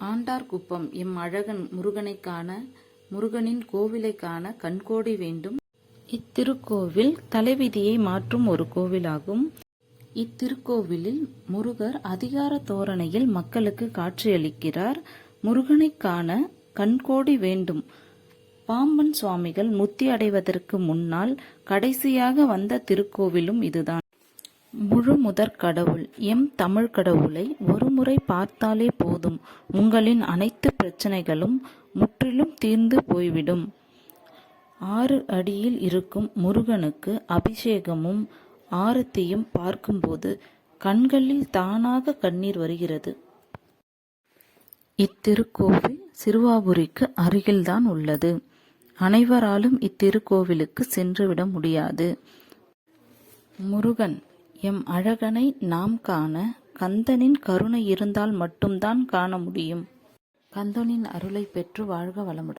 Andarkuppam M அழகன் முருகனை காண முருகனின் கோவிலை காண கண்கோடி வேண்டும். இத்திருக்கோவில் தலைவிதியை மாற்றும் ஒரு கோவிலாகும். இத்திருக்கோவிலில் முருகர் அதிகார தோரணையில் மக்களுக்கு காட்சியளிக்கிறார். முருகனை காண கண்கோடி வேண்டும். பாம்பன் சுவாமிகள் முத்தி அடைவதற்கு முன்னால் கடைசியாக வந்த திருக்கோவிலும் இதுதான். முழு முதற் கடவுள் எம் தமிழ் கடவுளை ஒருமுறை பார்த்தாலே போதும். உங்களின் அனைத்து பிரச்சனைகளும் முற்றிலும் தீர்ந்து போய்விடும். ஆறு அடியில் இருக்கும் முருகனுக்கு அபிஷேகமும் ஆரத்தியும் பார்க்கும்போது கண்களில் தானாக கண்ணீர் வருகிறது. இத்திருக்கோவில் சிறுவாபுரிக்கு அருகில்தான் உள்ளது. அனைவராலும் இத்திருக்கோவிலுக்கு சென்றுவிட முடியாது. முருகன் எம் அழகனை நாம் காண கந்தனின் கருணை இருந்தால் மட்டும்தான் காண முடியும். கந்தனின் அருளை பெற்று வாழ்க வளமுடன்.